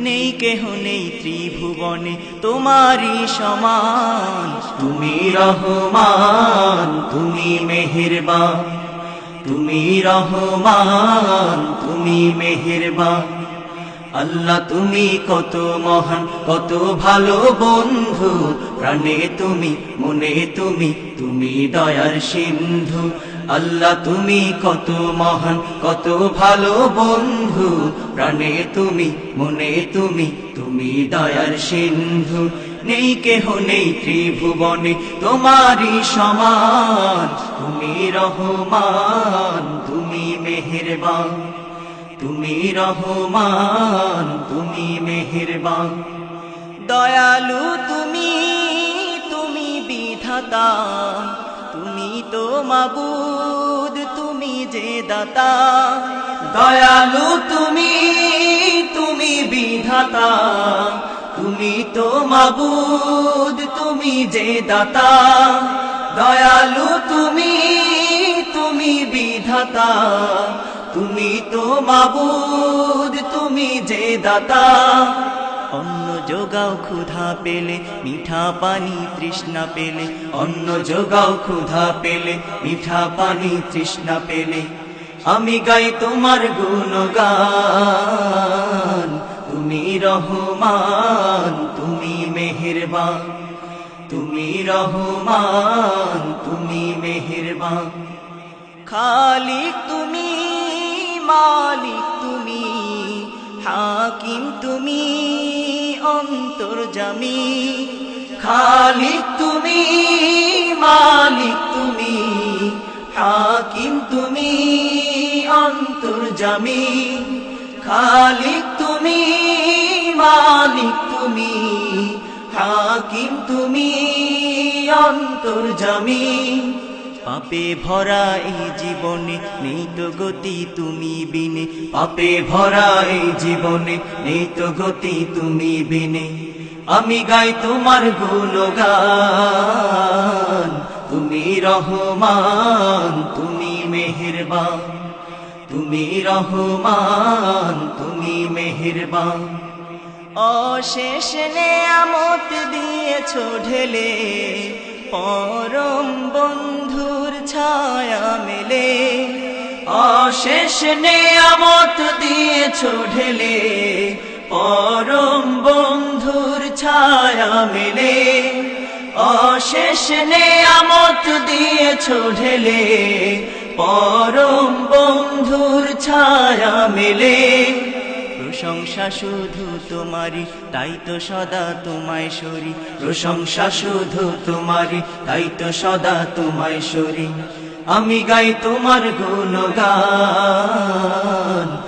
নেই, কেহ নেই ত্রিভুবনে, তোমারই সমান। তুমি রহমান, তুমি মেহেরবান। তুমি রহমান, তুমি মেহেরবান। আল্লাহ, তুমি কত মহান, কত ভালো বন্ধু। প্রাণে তুমি, মনে তুমি তুমি দয়ার সিন্ধু। আল্লাহ তুমি কত মহান, কত ভালো বন্ধু। প্রাণে তুমি, মনে তুমি তুমি দয়ার সিন্ধু। নেই কেহ নেই ত্রিভুবনে, তোমারই সমান। তুমি রহমান, তুমি মেহেরবান। তুমি রহমান, তুমি মেহেরবান। দয়ালু তুমি তুমি বিধাতা। তুমি তো তুমি যে দাতা, দয়ালু তুমি তুমি বিধাতা, তুমি তো মাবুদ, তুমি যে দাতা, দয়ালু তুমি তুমি বিধাতা, তুমি তো মাবুদ, তুমি যে দাতা। অন্ন যোগাও ক্ষুধা পেলে, মিঠা পানি তৃষ্ণা পেলে। অন্ন যোগাও ক্ষুধা পেলে, মিঠা পানি তৃষ্ণা পেলে। আমি গাই তোমার গুণগান, তুমি রহমান, তুমি মেহেরবান। তুমি রহমান, তুমি মেহেরবান। খালি তুমি, মালিক তুমি, হাকিম তুমি অন্তর্জামি খালিক তুমি, মালিক তুমি, হাকিম তুমি অন্তর্জামি খালিক তুমি, মালিক তুমি, হাকিম তুমি অন্তর্জামি পাপে ভরা এই জীবনে নেই তো গতি তুমি বিনে। পাপে ভরা এই জীবনে নেই তো গতি তুমি বিনে। আমি গাই তোমার গুণগান। তুমি রহমান, তুমি মেহেরবান। তুমি রহমান, তুমি মেহেরবান। অশেষ নেয়ামত দিয়েছ ঢেলে, পরম বন্ধুর ছায়া মেলে। অশেষ নেয়ামত দিয়েছ ঢেলে পরম বন্ধুর ছায়া মেলে। অশেষ নেয়ামত দিয়েছ ঢেলে। পরম বন্ধুর ছায়া মেলে। প্রশংসা শুধু তোমারি তাই তো সদা তোমায় সরি। প্রশংসা শুধু তোমারি তাই তো সদা তোমায় সরি। আমি গাই তোমার গুণগান।